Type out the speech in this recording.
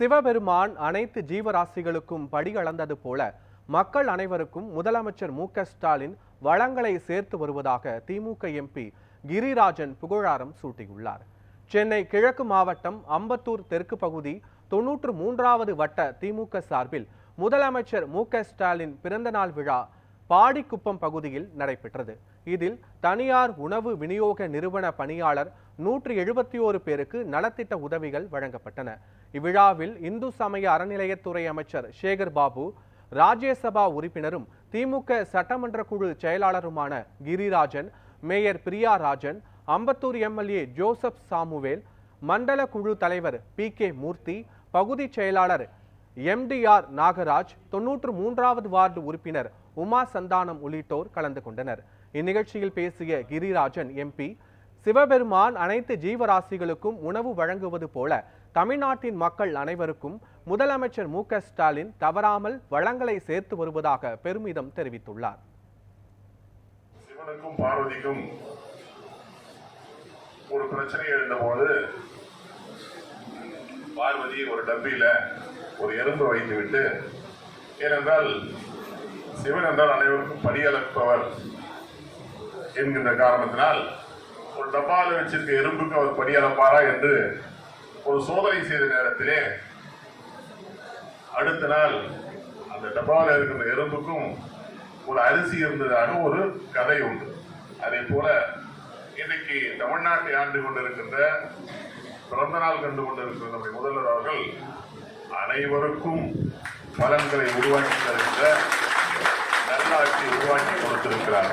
சிவபெருமான் அனைத்து ஜீவராசிகளுக்கும் படி அளந்தது போல மக்கள் அனைவருக்கும் முதலமைச்சர் மு ஸ்டாலின் வளங்களை சேர்த்து வருவதாக திமுக எம்பி கிரிராஜன் புகழாரம் சூட்டியுள்ளார். சென்னை கிழக்கு மாவட்டம் அம்பத்தூர் தெற்கு பகுதி தொன்னூற்று மூன்றாவது வட்ட திமுக சார்பில் முதலமைச்சர் மு ஸ்டாலின் பிறந்தநாள் விழா பாடிக்குப்பம் பகுதியில் நடைபெற்றது. இதில் தனியார் உணவு விநியோக நிறுவன பணியாளர் நூற்றி எழுபத்தி ஓரு பேருக்கு நலத்திட்ட உதவிகள் வழங்கப்பட்டன. இவ்விழாவில் இந்து சமய அறநிலையத்துறை அமைச்சர் சேகர் பாபு ராஜ்யசபா உறுப்பினரும் திமுக சட்டமன்ற குழு செயலாளருமான Girirajan mayor Priya Rajan Ambattur MLA Joseph Samuel மண்டல குழு தலைவர் பி கே மூர்த்தி பகுதி செயலாளர் எம்டிஆர் நாகராஜ் தொன்னூற்று மூன்றாவது வார்டு உறுப்பினர் உமா சந்தானம் உள்ளிட்டோர் கலந்து கொண்டனர். இந்நிகழ்ச்சியில் பேசிய கிரிராஜன் எம்பி சிவபெருமான் அனைத்து ஜீவராசிகளுக்கும் உணவு வழங்குவது போல தமிழ்நாட்டின் மக்கள் அனைவருக்கும் முதலமைச்சர் மு ஸ்டாலின் தவறாமல் வளங்களை சேர்த்து வருவதாக பெருமிதம் தெரிவித்துள்ளார். சிவனுக்கும் பார்வதிக்கும் ஒரு பிரச்சனை எழுந்தபோது பார்வதி ஒரு டப்பியில ஒரு எறும்பு வைத்துவிட்டு ஏனென்றால் சிவன் என்றால் அனைவருக்கும் படியளப்பவர் என்கின்ற காரணத்தினால் ஒரு டப்பாவில் வச்சிருக்க எறும்புக்கு அவர் படியளப்பாரா என்று ஒரு சோதனை செய்த நேரத்திலே அடுத்த நாள் அந்த டப்பாவில் இருக்கிற எறும்புக்கும் ஒரு அரிசி இருந்ததாக ஒரு கதை உண்டு. அதே போல இன்னைக்கு தமிழ்நாட்டை ஆண்டு கொண்டிருக்கின்ற பிறந்த நாள் கண்டு கொண்டிருக்கிற நம்முடைய முதல்வர் அவர்கள் அனைவருக்கும் பலன்களை உருவாக்கி தருகின்ற நல்லாட்சியை உருவாக்கி கொடுத்திருக்கிறார்.